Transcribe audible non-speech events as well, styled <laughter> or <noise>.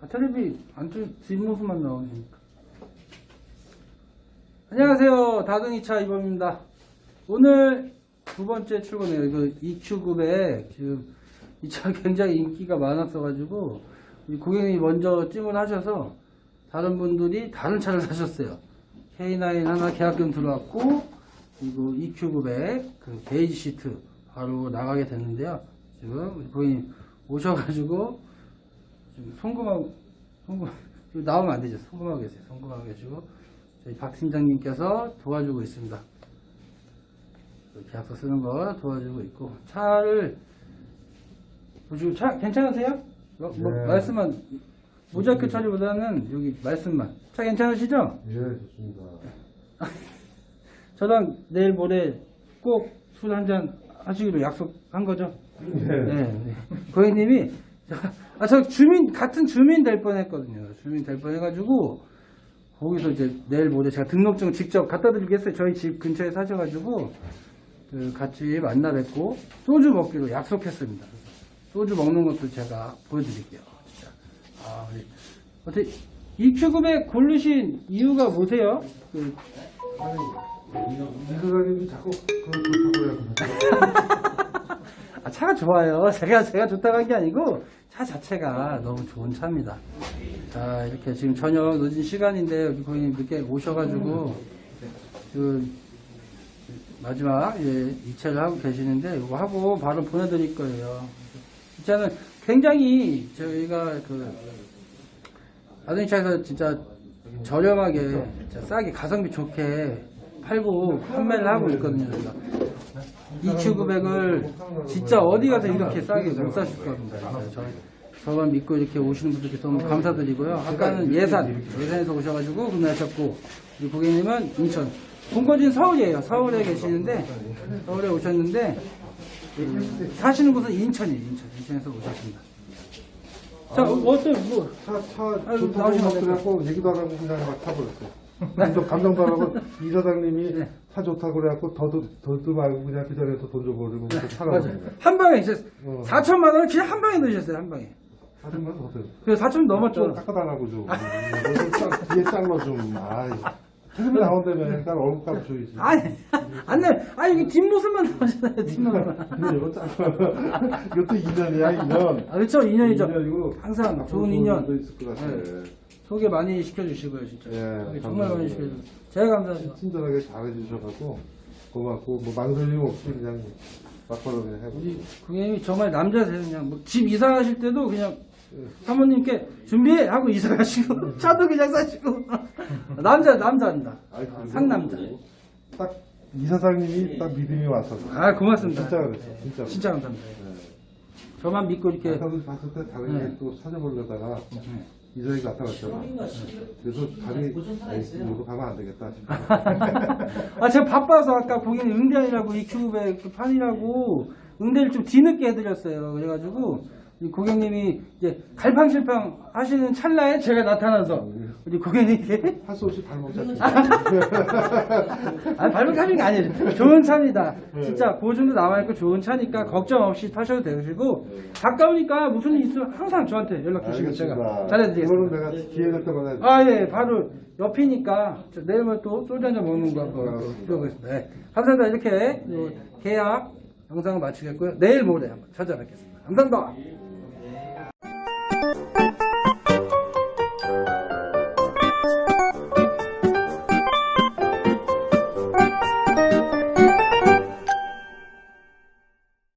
아, 텔레비 안쪽 뒷모습만 나오니까. 안녕하세요. 다둥이차 이범입니다. 오늘 두 번째 출근이에요. 그 EQ900 지금 이 차 <laughs> 굉장히 인기가 많았어가지고 이 고객님이 먼저 찜을 하셔서 다른 분들이 다른 차를 사셨어요. K9 하나 계약금 들어왔고 그리고 EQ900 그 베이지 시트 바로 나가게 됐는데요. 지금 고객님 오셔가지고 송금하고 송금 <laughs> 나오면 안 되죠. 송금하고 계세요. 송금하고 계시고 저희 박 팀장님께서 도와주고 있습니다. 그 계약서 쓰는 거 도와주고 있고 차를 보시고 차 괜찮으세요? 뭐, 뭐 네. 말씀만 모자이크 처리보다는 여기 말씀만 차 괜찮으시죠? 예, 좋습니다. <laughs> 저랑 내일 모레 꼭 술 한 잔 하시기로 약속한 거죠? 네. 네, 네. 고객님이 아 저 주민 같은 주민 될 뻔 했거든요. 주민 될 뻔 해가지고 거기서 이제 내일 모레 제가 등록증 직접 갖다 드리겠어요. 저희 집 근처에 사셔가지고 그 같이 만나 뵙고 소주 먹기로 약속했습니다. 소주 먹는 것도 제가 보여드릴게요. 진짜. 아, 우리 어떻게 EQ900 고르신 이유가 뭐세요? 그, 아니, 이사장님이 자꾸 그걸 좋다고 해요. 아, 차가 좋아요. <laughs> 제가, 제가 좋다고 한 게 아니고, 차 자체가 너무 좋은 차입니다. 자, 이렇게 지금 저녁 늦은 시간인데, 여기 고객님 늦게 오셔가지고, 그, 마지막, 예, 이차를 하고 계시는데, 이거 하고 바로 보내드릴 거예요. 이 차는 굉장히 저희가 그, 자동차에서 진짜 저렴하게, 진짜 싸게, 가성비 좋게 팔고 판매를 하고 있거든요. EQ900을 진짜 어디 가서 이렇게 싸게 못 사실 겁니다. 저, 저만 믿고 이렇게 오시는 분들께 너무 감사드리고요. 아까는 예산, 예산에서 오셔가지고 구매하셨고, 우리 고객님은 인천. 본거지는 서울이에요. 서울에 계시는데, 서울에 오셨는데, 그 사시는 곳은 인천이에요. 인천. 인천에서 오셨습니다. 자, 어때요? 뭐, 차, 차 나오시면 막 돼요. 그래갖고 얘기도 안 하고 그냥 막 타버렸어. 감정, 감정도 안 하고 이 사장님이 네. 차 좋다고 그래갖고 더도, 더도 말고 그냥 그 자리에서 돈 줘버리고 또 차가 맞아요. 한 방에 이제 어. 4천만 원을 그냥 한 방에 넣으셨어요. 한 방에. 하지만 어때요? 그래서 4천 좀 넘었죠. 깎아달라고 좀. 좀 짝- 뒤에 잘라 좀. 아이. 텔레비 나온다며. 일단 얼굴값 줘야지. 아니, 안 돼. 아니, 이게 뒷모습만 나오잖아요, 뒷모습만. 근데 이거 짜 이것도 2년이야, 2년. 아, 그렇죠, 인연이죠. 인연이고 항상 좋은 도 인연. 있을 것 같아. 네. 소개 많이 시켜주시고요, 진짜. 예, 소개 정말 많이 감사합니다. 시켜주세요. 제가 감사합니다. 친절하게 잘해주셔가지고 고맙고 뭐 망설임 없이 그냥 막바로 그냥 해보 우리 고객님이 정말 남자세요, 그냥. 뭐집 이사하실 때도 그냥 사모님께 준비해! 하고 이사 가시고, <laughs> 차도 그냥 사시고. <laughs> 남자, 남자입니다. 상남자. 딱 이사장님이 딱 믿음이 왔었어. 아, 고맙습니다. 진짜 그랬어, 진짜. 진짜 감사합니다. 저만 믿고 이렇게. 아까도 봤을 때 다른 네. 게또 찾아보려다가 이사장이 나타났잖아. 그래서 다리 이거 가면 안 되겠다. <laughs> <laughs> 아, 제가 바빠서 아까 고객님 응대하느라고 이 큐브에 그 판이라고 응대를 좀 뒤늦게 해드렸어요. 그래가지고 이 고객님이 이제 갈팡질팡 하시는 찰나에 제가 나타나서 우리 고객님께 할 수 없이 발목 잡지. <laughs> 아, 발목 하는 게 아니에요. 좋은 차입니다. 진짜 보증도 남아있고 좋은 차니까 걱정 없이 타셔도 되시고 가까우니까 무슨 일 있으면 항상 저한테 연락 주시면 제가 잘해드리겠습니다. 내가 기회 될 때마다 아, 예, 바로 옆이니까 저 내일만 또 소주 한잔 먹는 거 한번 들어보겠습니다. 네. 감사합니다. 이렇게 요 계약 영상을 마치겠고요. 내일 모레 한번 찾아뵙겠습니다. 감사합니다.